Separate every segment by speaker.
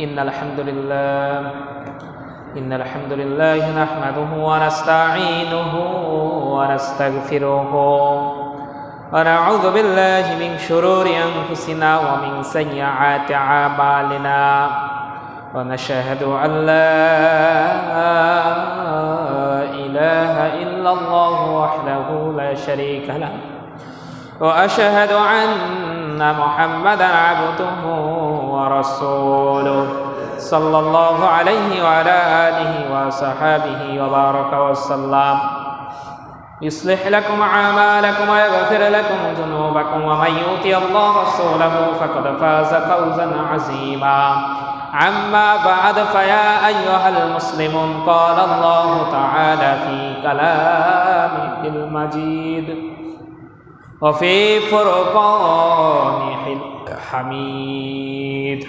Speaker 1: إن الحمد لله. إن الحمد لله نحمده ونستعينه ونستغفره. ونعوذ بالله من شرور أنفسنا ومن سيئات أعمالنا. ونشهد أن لا إله إلا الله وحده لا شريك له. وأشهد أن محمدا عبده ورسوله. صلى الله عليه وعلى آله وصحابه وبارك وسلم. يصلح لكم أعمالكم ويغفر لكم ذنوبكم ومن يؤتي الله ورسوله فقد فاز فوزا عظيما. عما بعد فيا أيها المسلمون قال الله تعالى في كلامه المجيد وفي فرقانه الحميد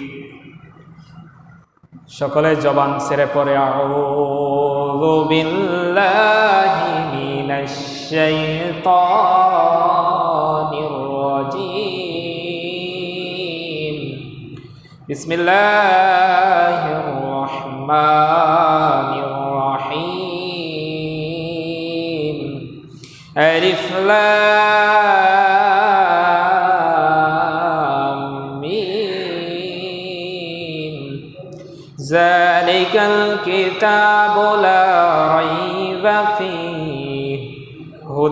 Speaker 1: সকলে জবান ছেড়ে পড়ে আউযু বিল্লাহি মিনাশ শাইতানির রাজিম বিসমিল্লাহির রহমানির রহিম আলিফ লাম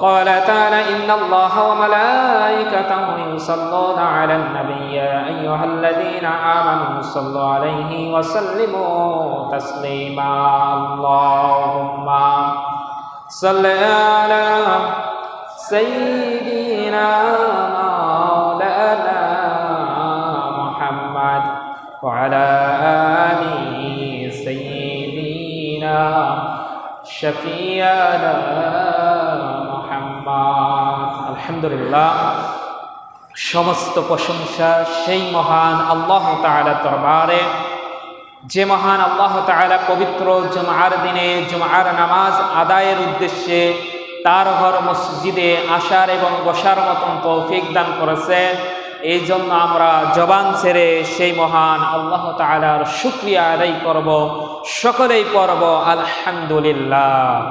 Speaker 1: وقال تعالى إن الله وملائكته يصلون على النبي يا أيها الذين آمنوا صلوا عليه وسلموا تسليما. اللهم صل على سيدنا مولانا محمد وعلى آل سيدنا شفيعنا আলহামদুলিল্লাহ। সমস্ত প্রশংসা সেই মহান আল্লাহ তাআলা দরবারে। যে মহান আল্লাহ তাআলা পবিত্র জুমআর দিনে জুমআর নামাজ আদায়ের উদ্দেশ্যে তার ঘর মসজিদে আসার এবং বসার মতন তৌফিক দান করেছেন এই জন্য আমরা জবান ছেড়ে সেই মহান আল্লাহ তাআলার শুক্রিয়া আদায় করব। সকলেই পড়ব আলহামদুলিল্লাহ।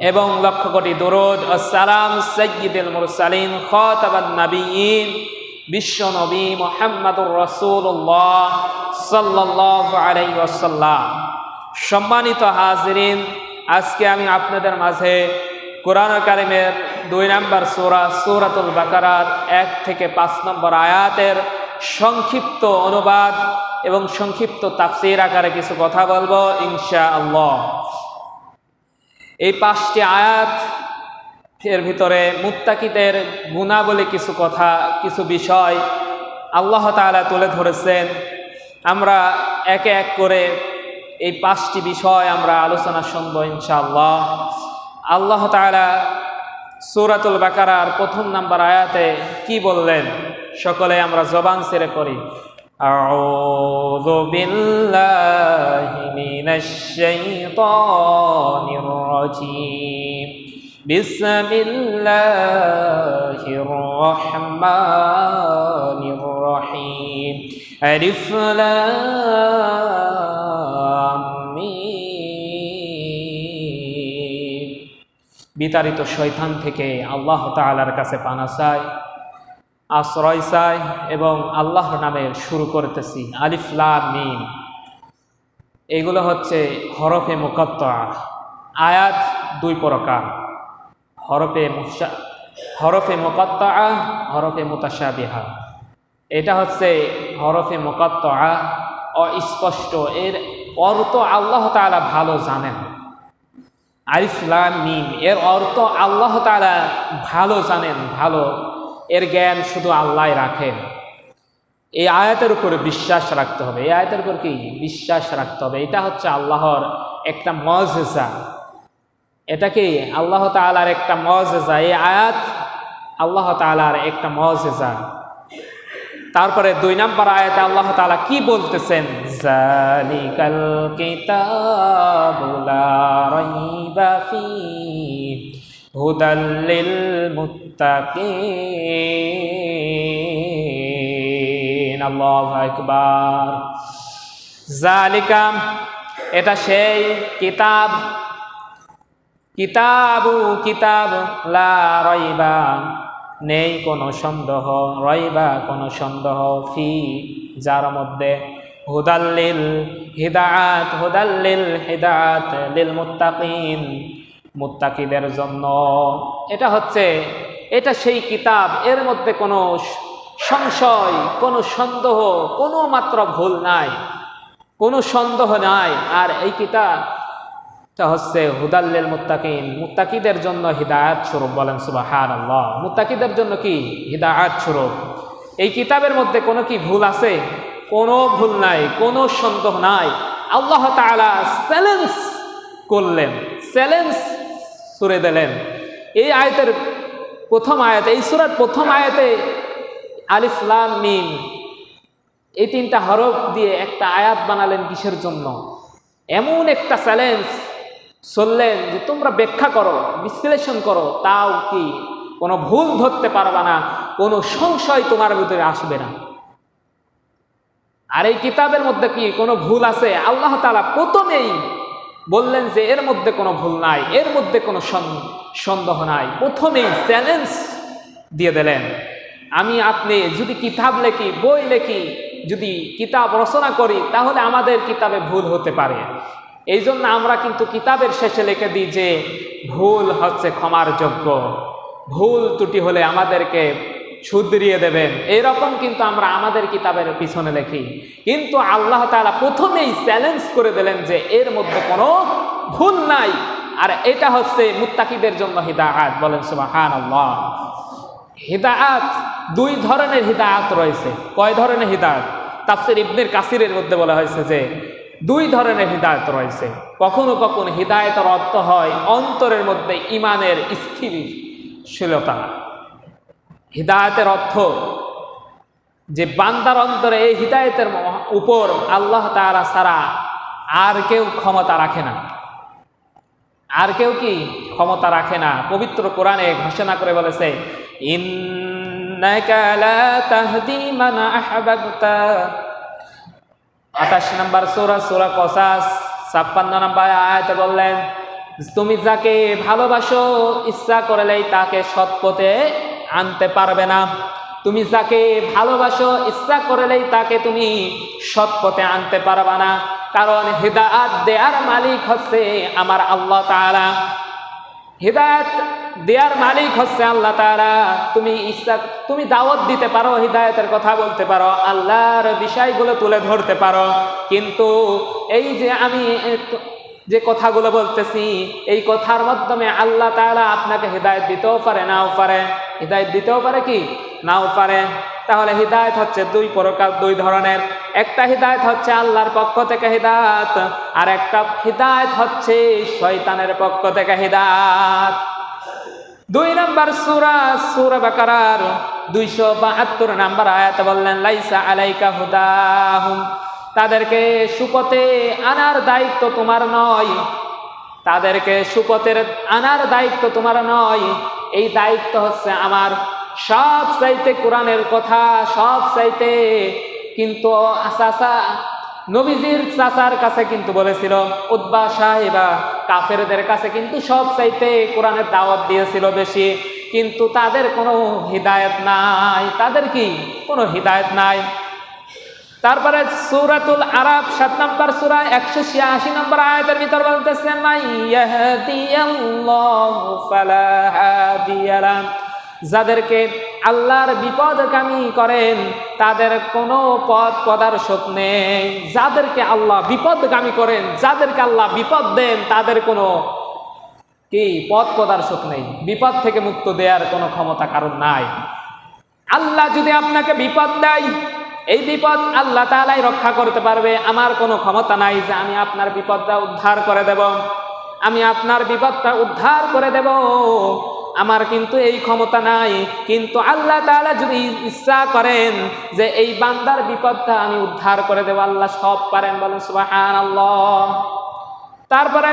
Speaker 1: এবং লক্ষ কোটি দরুদ আসসালাম সৈয়দুল মুরসালিন খতাবান নবীন বিশ্ব নবী মোহাম্মদুর রসুল্লাহ সাল্লাল্লাহু আলাইহি ওয়াসাল্লাম। সম্মানিত হাজরিন, আজকে আমি আপনাদের মাঝে কোরআন কারিমের দুই নম্বর সূরা সূরাতুল বাকারার এক থেকে পাঁচ নম্বর আয়াতের সংক্ষিপ্ত অনুবাদ এবং সংক্ষিপ্ত তাফসির আকারে কিছু কথা বলব ইনশা আল্লাহ এই পাঁচটি আয়াত এর ভিতরে মুত্তাকিদের গুণাবলী কিছু কথা, কিছু বিষয় আল্লাহ তালা তুলে ধরেছেন। আমরা একে এক করে এই পাঁচটি বিষয় আমরা আলোচনা শুনব ইনশাআল্লাহ। আল্লাহ তালা সৌরাতুল বাকারার প্রথম নাম্বার আয়াতে কি বললেন? সকলে আমরা জবান সেরে করি আউযু من الشيطان الرجيم بسم الله الرحمن الرحيم ألف لام ميم বিতাড়িত শয়তান থেকে আল্লাহ তাআলার কাছে পানা চাই আশ্রয় চাই এবং আল্লাহর নামে শুরু করতেছি আলিফ লাম মিম এগুলো হচ্ছে হরফে মুকত্তা, আয়াত দুই প্রকার। হরফে হরফে মুকত্তা, হরফে মুতাসাবিহা এটা হচ্ছে হরফে মুকত্তা, অস্পষ্ট। এর অর্থ আল্লাহ তাআলা ভালো জানেন। আলিফলাম মিম, এর অর্থ আল্লাহ তাআলা ভালো জানেন, ভালো। এর জ্ঞান শুধু আল্লাহ রাখেন। এই আয়াতের উপরে বিশ্বাস রাখতে হবে। এই আয়াতের উপর কি? বিশ্বাস রাখতে হবে। এটা হচ্ছে আল্লাহর একটা মজেজা। এটা কি? আল্লাহ তালার একটা মজেজা। এই আয়াত আল্লাহ তালার একটা মজেজা। তারপরে দুই নম্বর আয়াতে আল্লাহ তাআলা কি বলতেছেন? জালিকাল কিতাবু লা রাইবা ফী হুদাল লিল মুত্তাকিন। আকবার। জালিকা এটা সেই কিতাব। কিতাবু কিতাব, লা রইবা, নেই কোনো সন্দেহ, রইবা কোনো সন্দেহ, ফি, যার মধ্যে হুদাল্লিল হিদায়াত হুদাল্লিল হিদায়াত লিল মুত্তাকিন, মুত্তাকিদের জন্য। এটা হচ্ছে, এটা সেই কিতাব, এর মধ্যে কোনো সংশয়, কোনো সন্দেহ, কোনো মাত্র ভুল নাই। কোনো সন্দেহ নাই। আর এই কিতাব তা হচ্ছে হুদাল্লিল মুত্তাকিন। মুত্তাকিদের জন্য হিদায়াত স্বরূপ বলেন সুবাহান আল্লাহ মুত্তাকিদের জন্য কি? হিদায়াত স্বরূপ। এই কিতাবের মধ্যে কোনো কি ভুল আছে? কোনো ভুল নাই, কোনো সন্দেহ নাই। আল্লাহ তাআলা চ্যালেঞ্জ করলেন, চ্যালেঞ্জ সুরে দিলেন। এই আয়তের প্রথম আয়াতে, এই সুরার প্রথম আয়াতে আলিফলাম মিম। এই তিনটা হরফ দিয়ে একটা আয়াত বানালেন কিসের জন্য? এমন একটা চ্যালেঞ্জ চললেন যে তোমরা ব্যাখ্যা করো, বিশ্লেষণ করো, তাও কি কোনো ভুল ধরতে পারবে না, কোনো সংশয় তোমার ভিতরে আসবে না। আর এই কিতাবের মধ্যে কি কোনো ভুল আছে? আল্লাহ তালা প্রথমেই বললেন যে এর মধ্যে কোনো ভুল নাই, এর মধ্যে কোনো সন্দেহ নাই। প্রথমেই চ্যালেঞ্জ দিয়ে দিলেন। আমি আপনি যদি কিতাব লেখি, বই লেখি, যদি কিতাব রচনা করি, তাহলে আমাদের কিতাবে ভুল হতে পারে। এই জন্য আমরা কিন্তু কিতাবের শেষে লিখে দিই যে, ভুল হচ্ছে ক্ষমার যোগ্য। ভুল ত্রুটি হলে আমাদেরকে শুধরিয়ে দেবেন। এরকম কিন্তু আমরা আমাদের কিতাবের পিছনে লিখি। কিন্তু আল্লাহ তালা প্রথমেই চ্যালেঞ্জ করে দিলেন যে, এর মধ্যে কোনো ভুল নাই। আর এটা হচ্ছে মুত্তাকিদের জন্য হিদায়াত। বলেন সুবাহান আল্লাহ হিদায়াত, দুই ধরনের হিদায়াত রয়েছে। কয় ধরনের হিদায়াত? তাফসির ইবনের কাসিরের মধ্যে বলা হয়েছে যে, দুই ধরনের হৃদায়ত রয়েছে। কখনো কখনো হৃদায়তের অর্থ হয় অন্তরের মধ্যে ইমানের স্থিরশীলতা হৃদায়তের অর্থ যে বান্দার অন্তরে এই হৃদায়তের উপর আল্লাহ তারা সারা আর কেউ ক্ষমতা রাখে না। আর কেউ কি ক্ষমতা রাখে না? পবিত্র কোরআনে ঘোষণা করে বলেছে ইন্নাকা নম্বর সোরা সোরা কসাস, ছাপ্পান্ন নম্বর আয়াতে বললেন, তুমি যাকে ভালোবাসো, ইচ্ছা করলেই তাকে সৎ পথে আনতে পারবে না। তুমি যাকে ভালোবাসো, ইচ্ছা করলেই তাকে তুমি সৎ পথে আনতে পারবে না। কারণ হৃদায়াত দেয়ার মালিক হচ্ছে আমার আল্লাহ তাআলা। হৃদায়ত দেয়ার মালিক হচ্ছে আল্লাহ তারা তুমি ইচ্ছা, তুমি দাওয়াত দিতে পারো, হৃদায়তের কথা বলতে পারো, আল্লাহর বিষয়গুলো তুলে ধরতে পারো। কিন্তু এই যে আমি যে কথাগুলো বলতেছি, এই কথার মাধ্যমে আল্লাহ তাআলা আপনাকে হৃদায়ত দিতেও পারে, নাও পারে। হৃদায়ত দিতেও পারে কি? নাও পারে। তাহলে হৃদায়ত হচ্ছে দুই প্রকার, দুই ধরনের। একটা হৃদায়ত হচ্ছে আল্লাহর পক্ষ থেকে হৃদায়ত, আর একটা হৃদায়ত হচ্ছে শয়তানের পক্ষ থেকে হৃদায়ত। দুই নম্বর সুরা সুরা বাকারার দুইশো বাহাত্তর নাম্বার আয়াত বললেন, লাইসা আলাইকা হুদাহুম, তাদেরকে সুপথে আনার দায়িত্ব তোমার নয়। তাদেরকে সুপথের আনার দায়িত্ব তোমার নয়। এই দায়িত্ব হচ্ছে আমার সব চাইতে কোরআনের কথা সব চাইতে কিন্তু আশা নবীজির চাচার কাছে কিন্তু বলেছিল উদ্বা সাহেবা, কাফেরদের কাছে কিন্তু সব চাইতে কোরআনের দাওয়াত দিয়েছিল বেশি। কিন্তু তাদের কোনো হৃদায়ত নাই। তাদের কি কোনো হৃদায়ত নাই? তারপরে সুরাতুল আরব সাত নম্বর সুরা, একশো ছিয়াশি নম্বর আয়াতের ভিতর বলতেছেন যাদেরকে আল্লাহর বিপদকামী করেন, তাদের কোনো পদ পদার্শক নেই। যাদেরকে আল্লাহ বিপদগামী করেন, যাদেরকে আল্লাহ বিপদ দেন, তাদের কোনো কি পথ প্রদর্শক নেই। বিপদ থেকে মুক্ত দেওয়ার কোনো ক্ষমতা কারণ নাই। আল্লাহ যদি আপনাকে বিপদ দেয়, এই বিপদ আল্লাহ তালাই রক্ষা করতে পারবে। আমার কোনো ক্ষমতা নাই যে আমি আপনার বিপদটা উদ্ধার করে দেব। আমি আপনার বিপদটা উদ্ধার করে দেব। আমার কিন্তু এই ক্ষমতা নাই। কিন্তু আল্লাহ তাআলা যদি ইচ্ছা করেন যে এই বান্দার বিপদটা আমি উদ্ধার করে দেব, আল্লাহ সব পারেন বলেন সুবাহান আল্লাহ তারপরে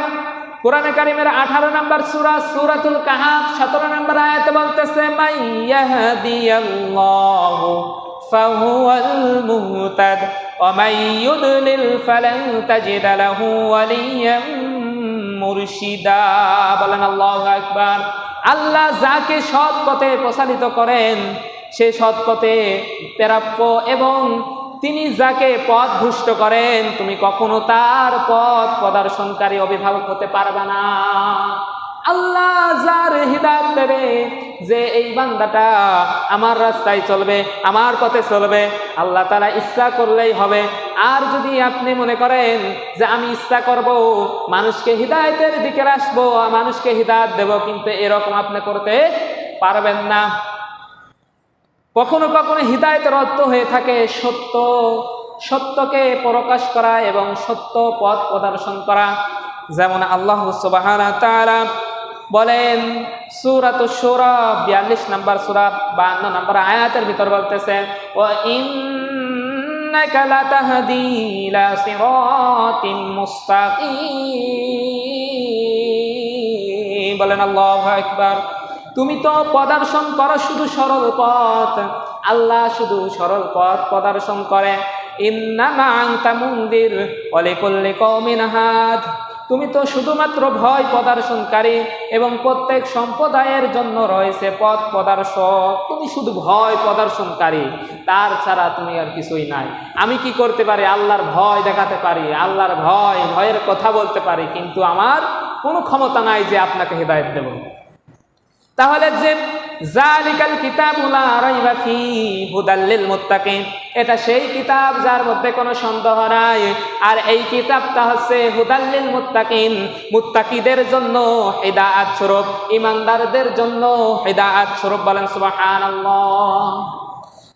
Speaker 1: কোরআনে কারিমের আঠারো নম্বর সুরা, সুরাতুল কাহাব সতেরো নম্বর আয়াতে বলতেছে মুরশিদা। বলেন, আল্লাহু আকবার। আল্লাহ যাকে সৎ পথে প্রসারিত করেন, সে সৎ পথে প্রাপ্য এবং তিনি যাকে পথ ভুষ্ট করেন, তুমি কখনো তার পথ প্রদর্শনকারী অভিভাবক হতে পারবে না। আল্লাহ যার হৃদায়ত দেবে যে এই বান্দাটা আমার রাস্তায় চলবে, আমার পথে চলবে, আল্লাহ তারা ইচ্ছা করলেই হবে। আর যদি আপনি মনে করেন যে আমি ইচ্ছা করব, মানুষকে হৃদায়তের দিকে আসব, মানুষকে হৃদায়ত দেব, কিন্তু এরকম আপনি করতে পারবেন না। কখনো কখনো হৃদায়তের অর্থ হয়ে থাকে সত্য, সত্যকে প্রকাশ করা এবং সত্য পথ প্রদর্শন করা। যেমন আল্লাহ সুবাহানা তারা বলেন, সুরাত সুরা বিয়াল্লিশ নম্বর সুরা বান্ন নম্বর আয়াতের ভিতর বলতেছে ও বলেন, আল্লাহু আকবার। তুমি তো প্রদর্শন করো শুধু সরল পথ। আল্লাহ শুধু সরল পথ প্রদর্শন করে। ইন্নামা মন্দির অলে করলে কমিন হাত তুমি তো শুধুমাত্র ভয় প্রদর্শনকারী এবং প্রত্যেক সম্প্রদায়ের জন্য রয়েছে পথ প্রদর্শক। তুমি শুধু ভয় প্রদর্শনকারী, তার ছাড়া তুমি আর কিছুই নাই। আমি কি করতে পারি? আল্লাহর ভয় দেখাতে পারি, আল্লাহর ভয়, ভয়ের কথা বলতে পারি, কিন্তু আমার কোনো ক্ষমতা নাই যে আপনাকে হৃদায়ত দেব। তাহলে যে জালিকাল কিতাবুলা রাইবা হুদাল্লিল মুত্তাকিন, এটা সেই কিতাব যার মধ্যে কোনো সন্দেহ নাই। আর এই কিতাবটা হচ্ছে হুদাল্লিল মুত্তাকিন, মুত্তাকিদের জন্য হিদায়াত স্বরূপ, ইমানদারদের জন্য হিদায়াত স্বরূপ বলেন সুবহানাল্লাহ।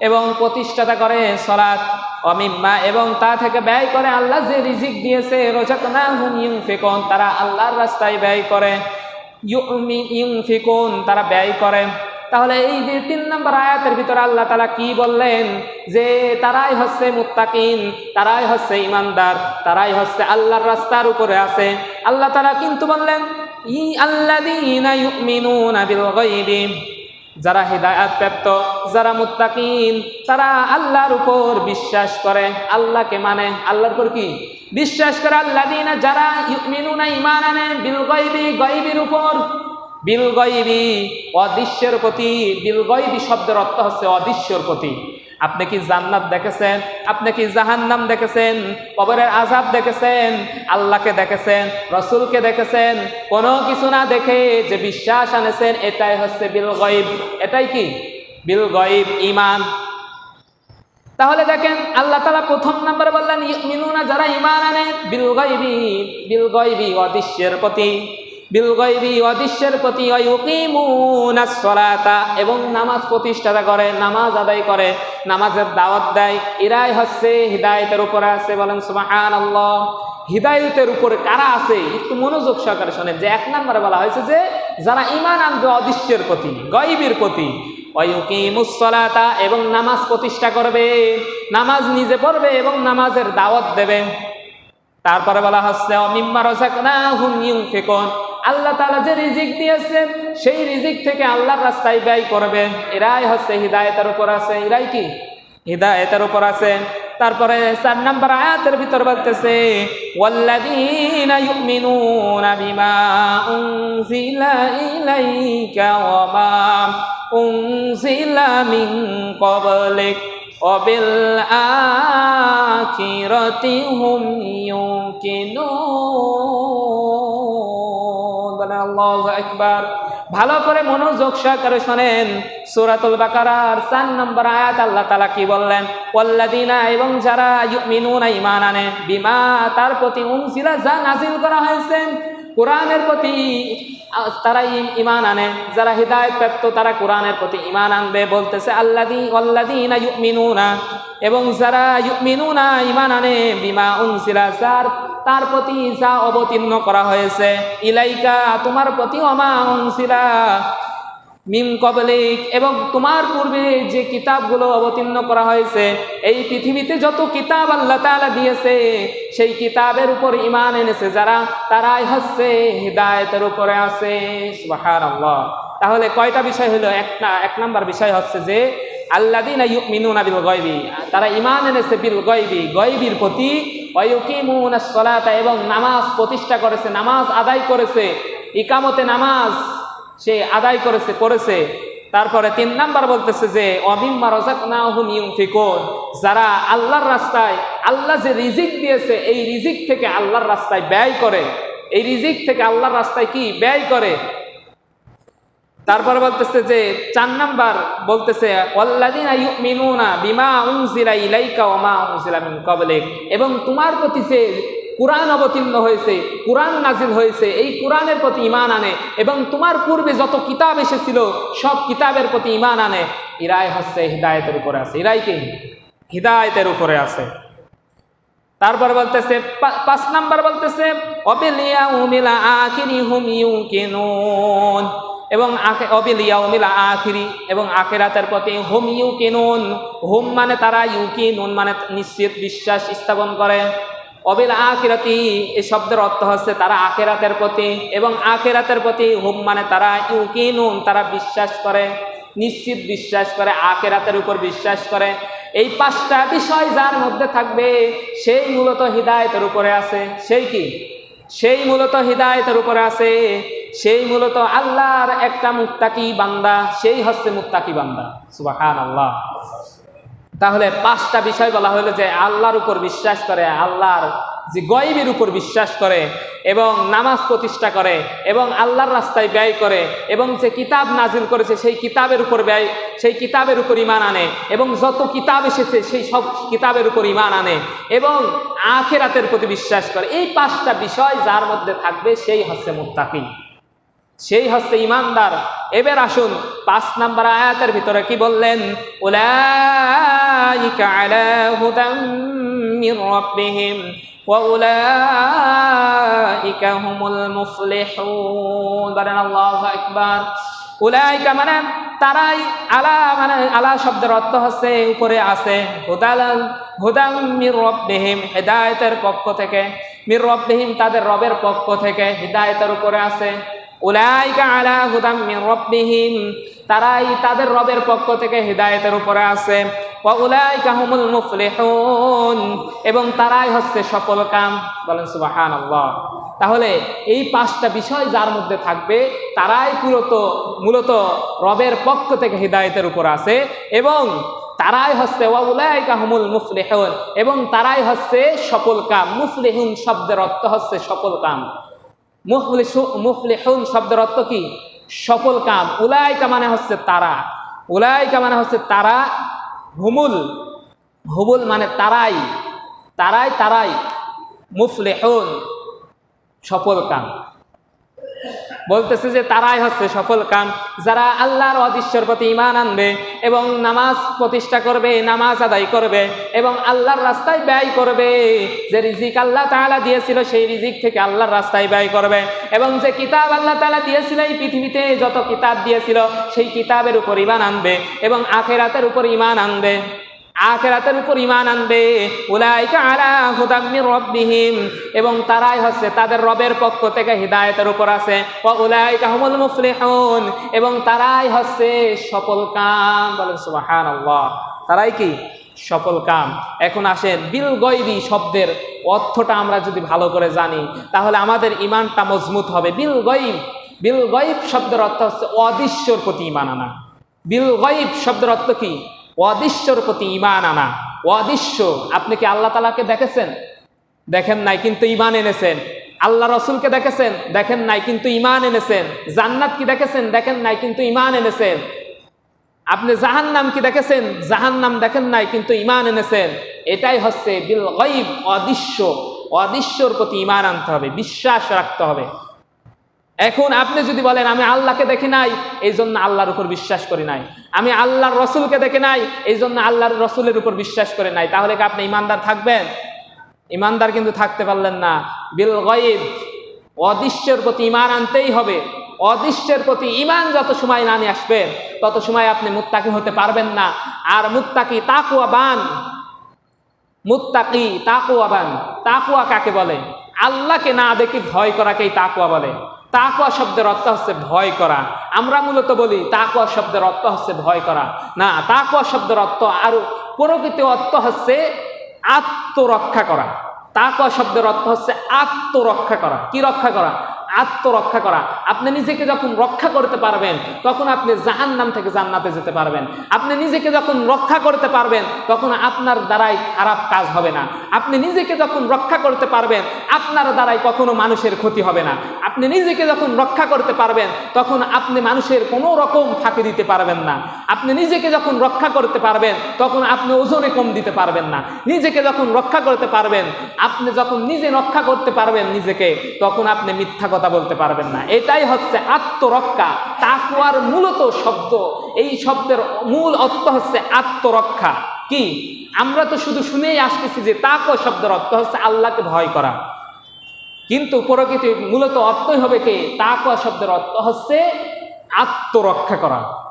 Speaker 1: এবং প্রতিষ্ঠাতা করে সলাৎ অমিম্মা এবং তা থেকে ব্যয় করে আল্লাহ যে রিজিক দিয়েছে রোজাকনা হুম ইউং ফেকন তারা আল্লাহর রাস্তায় ব্যয় করে। ইউং ফিকুন তারা ব্যয় করে। তাহলে এই যে তিন নম্বর আয়াতের ভিতরে আল্লাহ তালা কি বললেন? যে তারাই হচ্ছে মুত্তাকিন, তারাই হচ্ছে ইমানদার তারাই হচ্ছে আল্লাহর রাস্তার উপরে আছে। আল্লাহ তালা কিন্তু বললেন, ই আল্লাহ যারা হৃদায়াত প্রাপ্ত, যারা মুত্তাকিন, তারা আল্লাহর উপর বিশ্বাস করে, আল্লাহকে মানে। আল্লাহর উপর কি? বিশ্বাস করে আল্লাহ দিন যারা ইউমিনুনা ইমান আনে, বিল গয়বি, গয়বির উপর। বিল গয়বি, অদৃশ্যের প্রতি, বিল গয়বি শব্দের অর্থ হচ্ছে অদৃশ্যর প্রতি। আপনি কি জান্নাত দেখেছেন? আপনি কি জাহান্নাম দেখেছেন? কবরের আজাব দেখেছেন? আল্লাহকে দেখেছেন? রসুলকে দেখেছেন? কোনো কিছু না দেখে যে বিশ্বাস আনেছেন, এটাই হচ্ছে বিল গয়েব। এটাই কি? বিল গয়েব ইমান তাহলে দেখেন, আল্লাহ তালা প্রথম নাম্বার বললেন মিনুনা যারা ইমান আনে, বিল গয়বি বিল গয়বি, অদৃশ্যের প্রতি। বিলগৈবি অদৃশ্যের প্রতি এবং নামাজ প্রতিষ্ঠাতা করে, নামাজ আদায় করে, নামাজের দাওয়াত দেয়। এরাই হচ্ছে হৃদায়তের উপরে আছে, বলেন সুমাহান আল্লাহ হৃদায়তের উপরে কারা আছে? একটু মনোযোগ সহকারে শোনেন, যে এক নম্বরে বলা হয়েছে যে, যারা ইমান আনবে অদৃশ্যের প্রতি গইবির প্রতি মুসলাতা এবং নামাজ প্রতিষ্ঠা করবে, নামাজ নিজে পড়বে এবং নামাজের দাওয়াত দেবে। তারপরে বলা হচ্ছে অমিম্মা রসাকনা হুম ইউং ফেকন আল্লাহ তালা যে রিজিক দিয়েছেন সেই রিজিক থেকে আল্লাহর রাস্তায় ব্যয় করবে এরাই হচ্ছে হৃদায়তের উপর আছে এরাই কি হৃদায়তের উপর আছে তারপরে চার নাম্বার আয়াতের ভিতর বলতেছে ওয়াল্লাযীনা ইউমিনুনা বিমা উনজিলা ইলাইকা ওয়া মা أنزل من قبلك وبالآخرة هم يوقنون বলেন আল্লাহু ভালো করে মনোযোগ সহকারে শোনেন সূরাতুল বাকারার 4 নম্বর আয়াত আল্লাহ তাআলা কি বললেন? ওয়াল্লাযিনা এবং যারা ইউমিনুনা ঈমান আনে, বিমা তার প্রতি উনজিলা যা নাজিল করা হয়েছে, কোরআনের প্রতি তারা ইমান আনে, যারা হৃদায়ত প্রাপ্ত তারা কোরআনের প্রতি ইমান আনবে বলতেছে আল্লাদি আল্লাদিনা ইউমিনুনা এবং যারা ইউমিনুনা ইমান আনে, বিমা উনসিলা যার তার প্রতি যা অবতীর্ণ করা হয়েছে। ইলাইকা, তোমার প্রতি উনসিলা মিম কবলিক, এবং তোমার পূর্বে যে কিতাবগুলো অবতীর্ণ করা হয়েছে, এই পৃথিবীতে যত কিতাব আল্লাহ তাআলা দিয়েছে, সেই কিতাবের উপর ইমান এনেছে যারা, তারাই হচ্ছে হৃদায়তের উপরে আছে। তাহলে কয়টা বিষয় হলো? একটা, এক নাম্বার বিষয় হচ্ছে যে আল্লাদিনা গায়বি, তারা ইমান এনেছে বিল গয়বি। গয়বির প্রতি সলাতা, এবং নামাজ প্রতিষ্ঠা করেছে, নামাজ আদায় করেছে। ইকামতে নামাজ সে আদায় করেছে করেছে তারপরে তিন নাম্বার বলতেছে যে অবিম্মা রজাকনাহুম ইউনফিকুন। যারা আল্লাহর রাস্তায়, আল্লাহ যে রিজিক দিয়েছে, এই রিজিক থেকে আল্লাহর রাস্তায় ব্যয় করে। এই রিজিক থেকে আল্লাহর রাস্তায় কি? ব্যয় করে। তারপর বলতেছে যে, চার নাম্বার বলতেছে বিমা ইলাইকা ওয়া মা উনজিলা ক্বাবলিক। এবং তোমার প্রতি যে কোরআন অবতীর্ণ হয়েছে, কোরআন নাজিল হয়েছে, এই কোরআনের প্রতি ইমান আনে এবং তোমার পূর্বে যত কিতাব এসেছিল, সব কিতাবের প্রতি ইমান আনে ইরাই হচ্ছে হিদায়তের উপরে আছে। ইরাই কি? হিদায়তের উপরে আছে। তারপর বলতেছে পাঁচ নাম্বার বলতেছে অবিলিয়া উমিলা আখিরি হুম ইউকিনুন। এবং অবিলিয়া উমিলা আখিরি এবং আখেরাতের প্রতি হুম ইউকিনুন। হোম মানে তারা ইউকিনুন মানে নিশ্চিত বিশ্বাস স্থাপন করে। অবিল আখিরাতি এই শব্দের অর্থ হচ্ছে তারা আখেরাতের প্রতি এবং আখেরাতের প্রতি হোম মানে তারা ইউ ইউকিনুন, তারা বিশ্বাস করে, নিশ্চিত বিশ্বাস করে, আখেরাতের উপর বিশ্বাস করে। এই পাঁচটা বিষয় যার মধ্যে থাকবে, সেই মূলত হৃদায়তের উপরে আছে। সেই কি? সেই মূলত হৃদায়তের উপরে আছে, সেই মূলত আল্লাহর একটা মুক্তাকি বান্দা, সেই হচ্ছে মুক্তাকি বান্দা। সুবাহান আল্লাহ তাহলে পাঁচটা বিষয় বলা হলো যে, আল্লাহর উপর বিশ্বাস করে, আল্লাহর যে গয়েবের উপর বিশ্বাস করে এবং নামাজ প্রতিষ্ঠা করে এবং আল্লাহর রাস্তায় ব্যয় করে এবং যে কিতাব নাজিল করেছে সেই কিতাবের উপর ব্যয়, সেই কিতাবের উপর ইমান আনে এবং যত কিতাব এসেছে সেই সব কিতাবের উপর ইমান আনে এবং আখেরাতের প্রতি বিশ্বাস করে। এই পাঁচটা বিষয় যার মধ্যে থাকবে সেই হচ্ছে মুত্তাকি সেই হচ্ছে ইমানদার। এবার আসুন পাঁচ নাম্বার আয়াতের ভিতরে কি বললেন? উলাইকা আলা হুদাম মির রাব্বিহিম ওয়া হুমুল মুফলিহুন। বলেন আল্লাহু মানে তারাই আলা মানে আলা শব্দের অর্থ হচ্ছে উপরে আছে। হুদাল হুদাম মির রব্বিহিম, হেদায়েতের পক্ষ থেকে। মির রব্বিহিম তাদের রবের পক্ষ থেকে হিদায়েতের উপরে আছে। উলাইকা আলা হুদাম মির রব্বিহিম, তারাই তাদের রবের পক্ষ থেকে হিদায়েতের উপরে আছে। এবং তারাই হচ্ছে সফল কাম। বলেন সুবহানাল্লাহ। তাহলে এই পাঁচটা বিষয় যার মধ্যে থাকবে, তারাই মূলত মূলত রবের পক্ষ থেকে হিদায়েতের উপর আছে, এবং তারাই হচ্ছে ওয়া কাহমুল হুমুল মুফলিহুন, এবং তারাই হচ্ছে সফল কাম। মুফলিহুন শব্দের অর্থ হচ্ছে সফল কাম। মুফলিসু- মুফলিহুন শব্দের অর্থ কি? সফল কাম। উলাইকা মানে হচ্ছে তারা। উলাইকা মানে হচ্ছে তারা হুমুল হুমুল মানে তারাই তারাই তারাই মুফলেহন সফল কাম বলতেছে যে তারাই হচ্ছে সফল কাম। যারা আল্লাহর অদৃশ্যের প্রতি ইমান আনবে এবং নামাজ প্রতিষ্ঠা করবে, নামাজ আদায় করবে এবং আল্লাহর রাস্তায় ব্যয় করবে, যে রিজিক আল্লাহ তাআলা দিয়েছিল সেই রিজিক থেকে আল্লাহর রাস্তায় ব্যয় করবে এবং যে কিতাব আল্লাহ তাআলা দিয়েছিল এই পৃথিবীতে, যত কিতাব দিয়েছিল সেই কিতাবের উপর ইমান আনবে এবং আখেরাতের উপর ইমান আনবে। আখেরাতের উপর ইমান আনবে। উলাইকা রব্বিহিম। এবং তারাই হচ্ছে তাদের রবের পক্ষ থেকে হিদায়েতের উপর আছে। এবং তারাই হচ্ছে সফল কাম। বলেন সুবহানাল্লাহ। তারাই কি? সফল কাম। এখন আসেন বিল গয়বি শব্দের অর্থটা আমরা যদি ভালো করে জানি, তাহলে আমাদের ইমানটা মজবুত হবে। বিল গয়ব। বিল গয়ব শব্দের অর্থ হচ্ছে অদৃশ্যর প্রতি ইমান আনা। বিল গাইব শব্দের অর্থ কি? অদৃশ্যর প্রতি ইমান আনা। অদৃশ্য আপনি কি আল্লাহ তালাকে দেখেছেন? দেখেন নাই, কিন্তু ইমান এনেছেন। আল্লাহ রসুলকে দেখেছেন? দেখেন নাই, কিন্তু ইমান এনেছেন। জান্নাত কি দেখেছেন? দেখেন নাই, কিন্তু ইমান এনেছেন। আপনি জাহান্নাম কি দেখেছেন? জাহান্নাম দেখেন নাই, কিন্তু ইমান এনেছেন। এটাই হচ্ছে বিল গাইব অদৃশ্য অদৃশ্যর প্রতি ইমান আনতে হবে, বিশ্বাস রাখতে হবে। এখন আপনি যদি বলেন, আমি আল্লাহকে দেখি নাই এই জন্য আল্লাহর উপর বিশ্বাস করি নাই। আমি আল্লাহর রসুলকে দেখে নাই এই জন্য আল্লাহর রসুলের উপর বিশ্বাস করে নাই। তাহলে কি আপনি ইমানদার থাকবেন? ইমানদার কিন্তু থাকতে পারলেন না। বিল গয়েব, অদৃশ্যের প্রতি ইমান আনতেই হবে। অদৃশ্যের প্রতি ইমান যত সময় না নিয়ে আসবেন, তত সময় আপনি মুত্তাকি হতে পারবেন না। আর মুত্তাকি তাকুয়াবান। মুত্তাকি তাকুয়াবান। তাকুয়া কাকে বলে? আল্লাহকে না দেখি ভয় করাকেই তাকুয়া বলে। তাকুয়া শব্দের অর্থ হচ্ছে ভয় করা। আমরা মূলত বলি তাকুয়া শব্দের অর্থ হচ্ছে ভয় করা। না তাকুয়া শব্দের অর্থ আর প্রকৃত অর্থ হচ্ছে আত্মরক্ষা করা। তাকুয়া শব্দের অর্থ হচ্ছে আত্মরক্ষা করা। কি রক্ষা করা? আত্মরক্ষা করা। আপনি নিজেকে যখন রক্ষা করতে পারবেন, তখন আপনি জাহান নাম থেকে জান্নাতে যেতে পারবেন। আপনি নিজেকে যখন রক্ষা করতে পারবেন, তখন আপনার দ্বারাই খারাপ কাজ হবে না। আপনি নিজেকে যখন রক্ষা করতে পারবেন, আপনার দ্বারাই কখনো মানুষের ক্ষতি হবে না। আপনি নিজেকে যখন রক্ষা করতে পারবেন, তখন আপনি মানুষের কোনো রকম ফাঁকি দিতে পারবেন না। আপনি নিজেকে যখন রক্ষা করতে পারবেন, তখন আপনি ওজনে কম দিতে পারবেন না। নিজেকে যখন রক্ষা করতে পারবেন, আপনি যখন নিজে রক্ষা করতে পারবেন নিজেকে, তখন আপনি মিথ্যা কথা বলতে পারবেন না। এটাই হচ্ছে আত্মরক্ষা। তাকুয়ার মূলত শব্দ। এই শব্দের মূল অর্থ হচ্ছে আত্মরক্ষা। কি? আমরা তো শুধু শুনেই আসতেছি যে তাকুয়া শব্দের অর্থ হচ্ছে আল্লাহকে ভয় করা। কিন্তু প্রকৃতি মূলত অর্থই হবে কি? তাকুয়া শব্দের অর্থ হচ্ছে আত্মরক্ষা করা।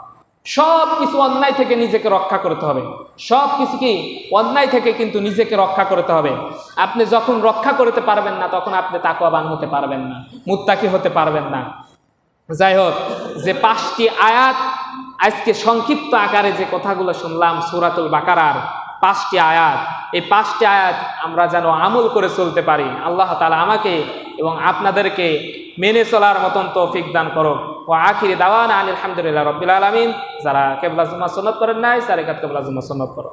Speaker 1: সব কিছু অন্যায় থেকে নিজেকে রক্ষা করতে হবে। সব কিছু কি অন্যায় থেকে কিন্তু নিজেকে রক্ষা করতে হবে। আপনি যখন রক্ষা করতে পারবেন না, তখন আপনি তাকুয়াবান হতে পারবেন না, মুত্তাকি হতে পারবেন না। যাই হোক, যে পাঁচটি আয়াত আজকে সংক্ষিপ্ত আকারে যে কথাগুলো শুনলাম, সুরাতুল বাকারার পাঁচটি আয়াত, এই পাঁচটি আয়াত আমরা যেন আমল করে চলতে পারি। আল্লাহ তালা আমাকে এবং আপনাদেরকে মেনে চলার মতন তৌফিক দান করো ও আখিরি দাওয়ান আলহামদুলিল্লাহ রবিল আলমিন। যারা কেবলা জুম্মা সন্নত করেন নাই, সারেকাত কেবলা জুম্মা সন্নত করো